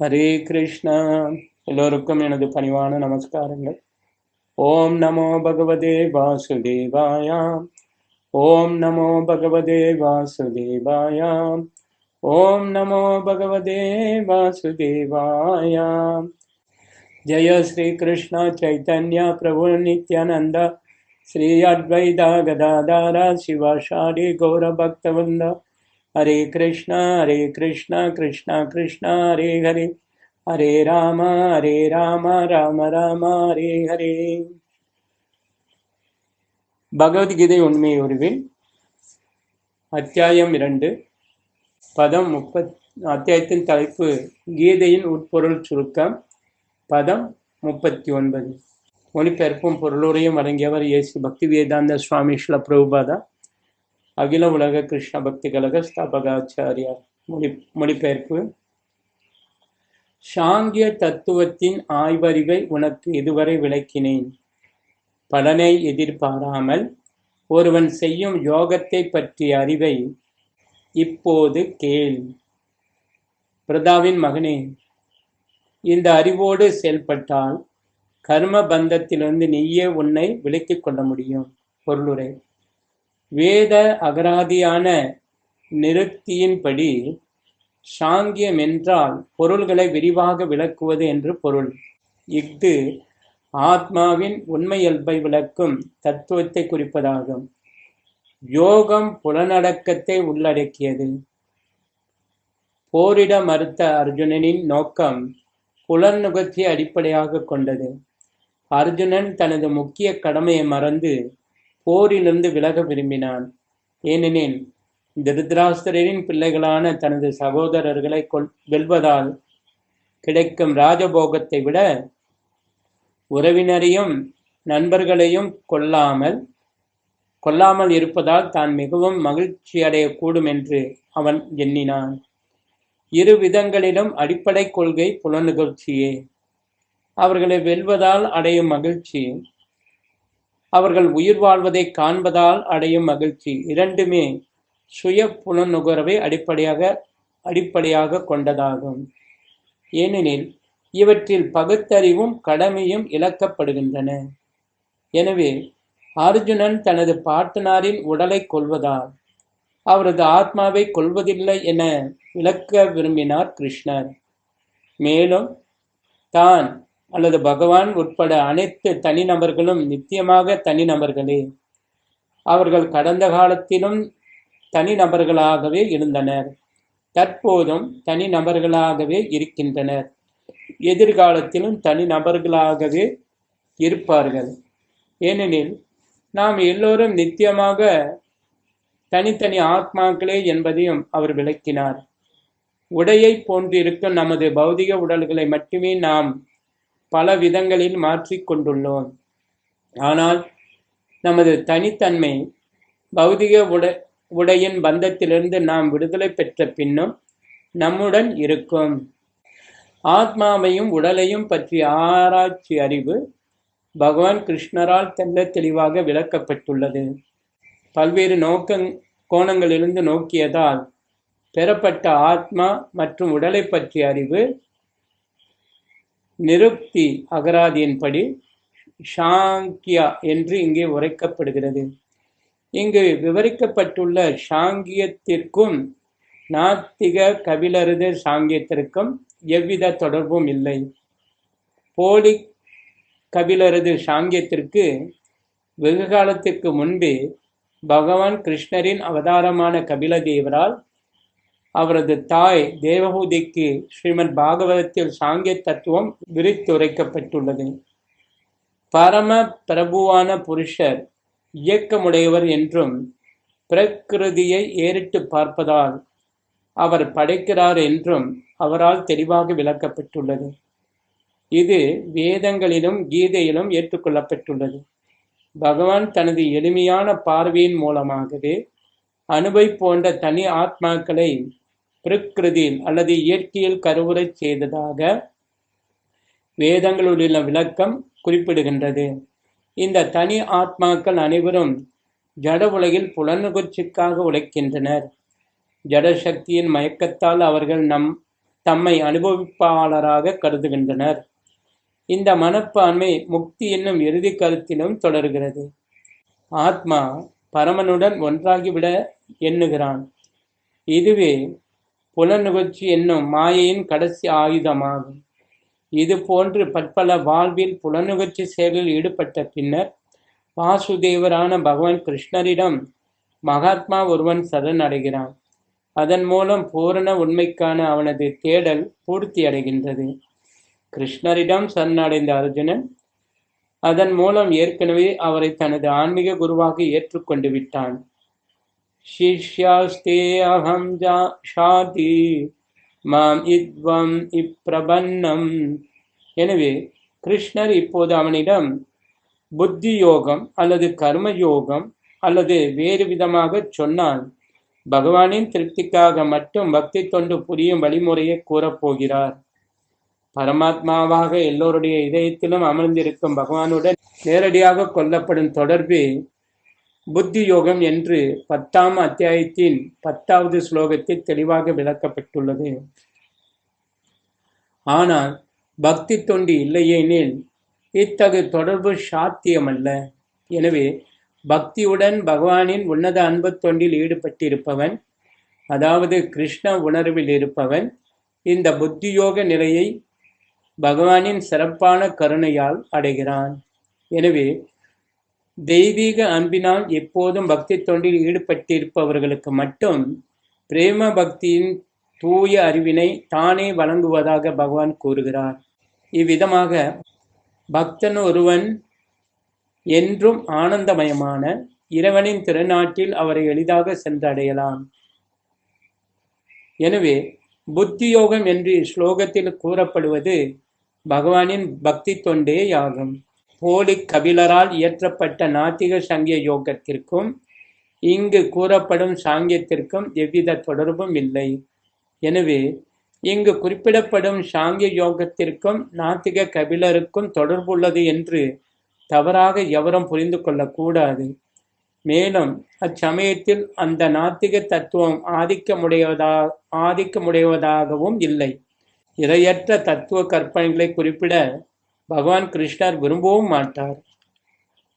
ஹரே கிருஷ்ணா. எல்லோருக்கும் எனது பணிவான நமஸ்காரங்கள். ஓம் நமோ பகவதே வாசுதேவாயாம். ஓம் நமோ பகவதே வாசுதேவாயாம். ஓம் நமோ பகவதே வாசுதேவாயாம். ஜெய ஸ்ரீ கிருஷ்ணா சைத்தன்யா பிரபு நித்யானந்த. ஸ்ரீ அத்வைதா கதாதாரா சிவாஷாரி கௌர பக்தவந்தா ஹரே கிருஷ்ணா ஹரே கிருஷ்ணா கிருஷ்ணா கிருஷ்ணா ஹரே ஹரே. ஹரே ராம ஹரே ராம ராம ராம ஹரே ஹரே. பகவத்கீதை உண்மை உருவில் அத்தியாயம் இரண்டு பதம் முப்பத் அத்தியாயத்தின் தலைப்பு கீதையின் உட்பொருள் சுருக்கம் பதம் முப்பத்தி ஒன்பது. மொழிபெயர்ப்பும் பொருளுரையும் வழங்கியவர் இயேசு பக்தி வேதாந்த சுவாமி ஸ்ல பிரபுபாதா அகில உலக கிருஷ்ண பக்தி கழக ஸ்தாபகாச்சாரியார் மொழி மொழிபெயர்ப்பு. சாங்கிய தத்துவத்தின் ஆய்வறிவை உனக்கு இதுவரை விளக்கினேன். பலனை எதிர்பாராமல் ஒருவன் செய்யும் யோகத்தை பற்றிய அறிவை இப்போது கேள். பிரதாவின் மகனே இந்த அறிவோடு செயல்பட்டால் கர்ம பந்தத்திலிருந்து நீயே உன்னை விலக்கிக் கொள்ள முடியும். பொருளுரை. வேத அகராதியான நிருக்தியின்படி சாங்கியம் என்றால் பொருள்களை விரிவாக விளக்குவது என்று பொருள். இஃது ஆத்மாவின் உண்மையல்பை விளக்கும் தத்துவத்தை குறிப்பதாகும். யோகம் புலனடக்கத்தை உள்ளடக்கியது. போரிட மறுத்த அர்ஜுனனின் நோக்கம் புலன் நுகர்ச்சியை அடிப்படையாக கொண்டது. அர்ஜுனன் தனது முக்கிய கடமையை மறந்து போரிலிருந்து விலக விரும்பினான். ஏனெனில் திருதராஷ்டிரரின் பிள்ளைகளான தனது சகோதரர்களை கொல் வெல்வதால் கிடைக்கும் ராஜபோகத்தை விட உறவினரையும் நண்பர்களையும் கொல்லாமல் கொல்லாமல் இருப்பதால் தான் மிகவும் மகிழ்ச்சி அடையக்கூடும் என்று அவன் எண்ணினான். இரு விதங்களிலும் அடிப்படை கொள்கை புலனுகழ்ச்சியே அவர்களை வெல்வதால் அடையும் மகிழ்ச்சி அவர்கள் உயிர் வாழ்வதை காண்பதால் அடையும் மகிழ்ச்சி. இரண்டுமே சுய புலநுகர்வை அடிப்படையாக அடிப்படையாக கொண்டதாகும். ஏனெனில் இவற்றில் பகுத்தறிவும் கடமையும் இழக்கப்படுகின்றன. எனவே அர்ஜுனன் தனது பாட்டனாரின் உடலை கொள்வதால் அவரது ஆத்மாவை கொள்வதில்லை என விளக்க விரும்பினார் கிருஷ்ணர். மேலும் தான் அல்லது பகவான் உட்பட அனைத்து தனிநபர்களும் நித்தியமாக தனிநபர்களே அவர்கள் கடந்த காலத்திலும் தனிநபர்களாகவே இருந்தனர். தற்போதும் தனிநபர்களாகவே இருக்கின்றனர். எதிர்காலத்திலும் தனிநபர்களாகவே இருப்பார்கள். ஏனெனில் நாம் எல்லோரும் நித்தியமாக தனித்தனி ஆத்மாக்களே என்பதையும் அவர் விளக்கினார். உடையை போன்றிருக்கும் நமது பௌதிக உடல்களை மட்டுமே நாம் பல விதங்களில் மாற்றிக்கொண்டுள்ளோம் ஆனால் நமது தனித்தன்மை பௌதிக உட உடையின் பந்தத்திலிருந்து நாம் விடுதலை பெற்ற பின்னும் நம்முடன் இருக்கும். ஆத்மாவையும் உடலையும் பற்றிய ஆராய்ச்சி அறிவு பகவான் கிருஷ்ணரால் தெல்ல தெளிவாக விளக்கப்பட்டுள்ளது. பல்வேறு நோக்க கோணங்களிலிருந்து நோக்கியதால் பெறப்பட்ட ஆத்மா மற்றும் உடலை பற்றிய அறிவு நிருப்தி அகராதியின்படி ஷாங்கியா என்று இங்கே உரைக்கப்படுகிறது. இங்கு விவரிக்கப்பட்டுள்ள சாங்கியத்திற்கும் நாத்திக கபிலரது சாங்கியத்திற்கும் எவ்வித தொடர்பும் இல்லை. போலி கபிலரது சாங்கியத்திற்கு வெகு காலத்திற்கு முன்பே பகவான் கிருஷ்ணரின் அவதாரமான கபிலதேவரால் அவரது தாய் தேவஹூதிக்கு ஸ்ரீமத் பாகவதத்தில் சாங்கிய தத்துவம் விரித்துரைக்கப்பட்டுள்ளது. பரம பிரபுவான புருஷர் இயக்கமுடையவர் என்றும் பிரகிருதியை ஏறிட்டு பார்ப்பதால் அவர் படைக்கிறார் என்றும் அவரால் தெளிவாக விளக்கப்பட்டுள்ளது. இது வேதங்களிலும் கீதையிலும் ஏற்றுக்கொள்ளப்பட்டுள்ளது. பகவான் தனது எளிமையான பார்வையின் மூலமாகவே அணுவை போன்ற தனி ஆத்மாக்களை பிரகிருதியில் அல்லது இயற்கையில் கருவுறச் செய்ததாக வேதங்களுடைய விளக்கம் குறிப்பிடுகின்றது. இந்த தனி ஆத்மாக்கள் அனைவரும் ஜட உலகில் புலனுகர்ச்சிக்காக உழைக்கின்றனர். ஜட சக்தியின் மயக்கத்தால் அவர்கள் நம் தம்மை அனுபவிப்பாளராக கருதுகின்றனர். இந்த மனப்பான்மை முக்தி என்னும் இறுதி கருத்திலும் தொடர்கிறது. ஆத்மா பரமனுடன் ஒன்றாகிவிட எண்ணுகிறான். இதுவே புலனுகழ்ச்சி என்னும் மாயையின் கடைசி ஆயுதமாகும். இது போன்று பற்பல வாழ்வில் புலனுகர்ச்சி செயலில் ஈடுபட்ட பின்னர் வாசுதேவரான பகவான் கிருஷ்ணரிடம் மகாத்மா ஒருவன் சரணடைகிறான் அதன் மூலம் பூரண உண்மைக்கான அவனது தேடல் பூர்த்தியடைகின்றது கிருஷ்ணரிடம் சரணடைந்த அர்ஜுனன் அதன் மூலம் ஏற்கனவே அவரை தனது ஆன்மீக குருவாக ஏற்றுக்கொண்டு விட்டான். शिष्यास्ते अहं जा ஷாதி மாம் இத்வம் இப்பிரபன்னம் எனவே கிருஷ்ணர் இப்போது அவனிடம் புத்தி யோகம் அல்லது கர்ம யோகம் அல்லது வேறு விதமாக சொன்னால் பகவானின் திருப்திக்காக மட்டும் பக்தி தொண்டு புரியும் வழிமுறையை கூறப்போகிறார் பரமாத்மாவாக எல்லோருடைய இதயத்திலும் அமர்ந்திருக்கும் பகவானுடன் நேரடியாக கொல்லப்படும் தொடர்பு புத்தி யோகம் என்று பத்தாம் அத்தியாயத்தின் பத்தாவது ஸ்லோகத்தில் தெளிவாக விளக்கப்பட்டுள்ளது. ஆனால் பக்தி தொண்டு இல்லையெனில் இத்தகு தொடர்பு சாத்தியமல்ல. எனவே பக்தியுடன் பகவானின் உன்னத அன்பு தொண்டில் ஈடுபட்டிருப்பவன் அதாவது கிருஷ்ண உணர்வில் இருப்பவன் இந்த புத்தியோக நிலையை பகவானின் சிறப்பான கருணையால் அடைகிறான். எனவே தெய்வீக அன்பினால் எப்போதும் பக்தி தொண்டில் ஈடுபட்டிருப்பவர்களுக்கு மட்டும் பிரேம பக்தியின் தூய அறிவினை தானே வழங்குவதாக பகவான் கூறுகிறார். இவ்விதமாக பக்தன் ஒருவன் என்றும் ஆனந்தமயமான இறைவனின் திருநாட்டில் அவரை எளிதாக சென்றடையலாம். எனவே புத்தி யோகம் என்று ஸ்லோகத்தில் கூறப்படுவது பகவானின் பக்தி தொண்டேயாகும். போலி கபிலரால் இயற்றப்பட்ட நாத்திக சங்கிய யோகத்திற்கும் இங்கு கூறப்படும் சாங்கியத்திற்கும் எவ்வித தொடர்பும் இல்லை. எனவே இங்கு குறிப்பிடப்படும் சாங்கிய யோகத்திற்கும் நாத்திக கபிலருக்கும் தொடர்புள்ளது என்று தவறாக எவரும் புரிந்து கொள்ளக்கூடாது. மேலும் அச்சமயத்தில் அந்த நாத்திக தத்துவம் ஆதிக்கமுடையதா ஆதிக்கமுடையவதாகவும் இல்லை. இரையற்ற தத்துவ கற்பனைகளை குறிப்பிட பகவான் கிருஷ்ணர் விரும்பவும் மாட்டார்.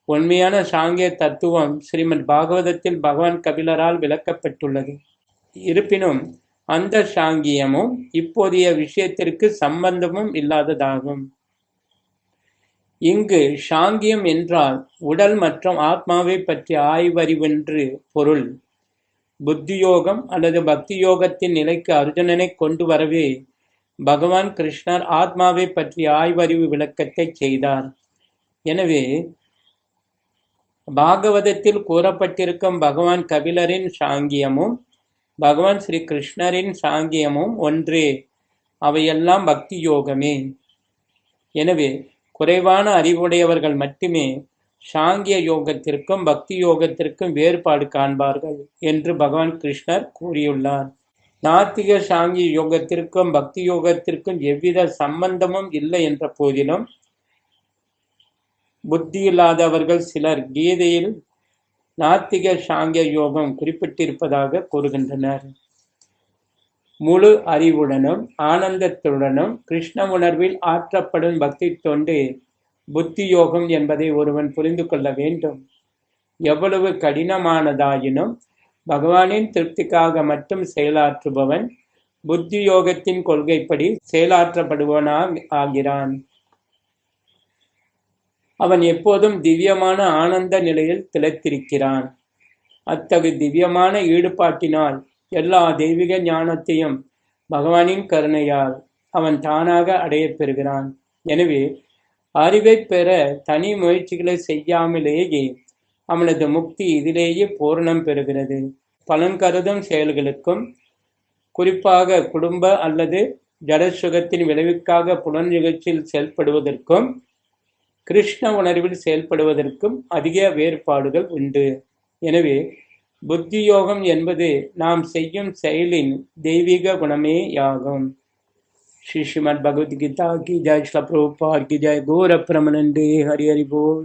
உண்மையான சாங்கிய தத்துவம் ஸ்ரீமத் பாகவதத்தில் பகவான் கபிலரால் விளக்கப்பட்டுள்ளது. இருப்பினும் அந்த சாங்கியமும் இப்போதைய விஷயத்திற்கு சம்பந்தமும் இல்லாததாகும். இங்கு சாங்கியம் என்றால் உடல் மற்றும் ஆத்மாவை பற்றி ஆய்வறிவென்று பொருள். புத்தியோகம் அல்லது பக்தி யோகத்தின் நிலைக்கு அர்ஜுனனை கொண்டு வரவே பகவான் கிருஷ்ணர் ஆத்மாவை பற்றிய ஆய்வறிவு விளக்கத்தை செய்தார். எனவே பாகவதத்தில் கூறப்பட்டிருக்கும் பகவான் கபிலரின் சாங்கியமும் பகவான் ஸ்ரீ கிருஷ்ணரின் சாங்கியமும் ஒன்றே. அவையெல்லாம் பக்தி யோகமே. எனவே குறைவான அறிவுடையவர்கள் மட்டுமே சாங்கிய யோகத்திற்கும் பக்தி யோகத்திற்கும் வேறுபாடு காண்பார்கள் என்று பகவான் கிருஷ்ணர் கூறியுள்ளார். நாத்திக சாங்கிய யோகத்திற்கும் பக்தி யோகத்திற்கும் எவ்வித சம்பந்தமும் இல்லை என்ற போதிலும் புத்தியில்லாதவர்கள் சிலர் கீதையில் நாத்திக சாங்கிய யோகம் குறிப்பிட்டிருப்பதாக கூறுகின்றனர். முழு அறிவுடனும் ஆனந்தத்துடனும் கிருஷ்ண உணர்வில் ஆற்றப்படும் பக்தி தொண்டு புத்தி யோகம் என்பதை ஒருவன் புரிந்து கொள்ள வேண்டும். எவ்வளவு கடினமானதாயினும் பகவானின் திருப்திக்காக மட்டும் செயலாற்றுபவன் புத்தி யோகத்தின் கொள்கைப்படி செயலாற்றப்படுவனாக ஆகிறான். அவன் எப்போதும் திவ்யமான ஆனந்த நிலையில் திளைத்திருக்கிறான். அத்தகு திவ்யமான ஈடுபாட்டினால் எல்லா தெய்வீக ஞானத்தையும் பகவானின் கருணையால் அவன் தானாக அடைய பெறுகிறான். எனவே அறிவை பெற தனி முயற்சிகளை செய்யாமலேயே அவனது முக்தி இதிலேயே பூரணம் பெறுகிறது. பலன் கருதும் செயல்களுக்கும் குறிப்பாக குடும்ப அல்லது ஜடசுகத்தின் விளைவுக்காக புலன் நிகழ்ச்சியில் செயல்படுவதற்கும் கிருஷ்ண உணர்வில் செயல்படுவதற்கும் அதிக வேறுபாடுகள் உண்டு. எனவே புத்தி யோகம் என்பது நாம் செய்யும் செயலின் தெய்வீக குணமேயாகும் ஸ்ரீ ஸ்ரீமத் பகவத்கீதா கி ஜாய் ஸ்லப்ரூபார் கி ஜாய் கோர பிரமணண்டு ஹரி ஹரி போல்.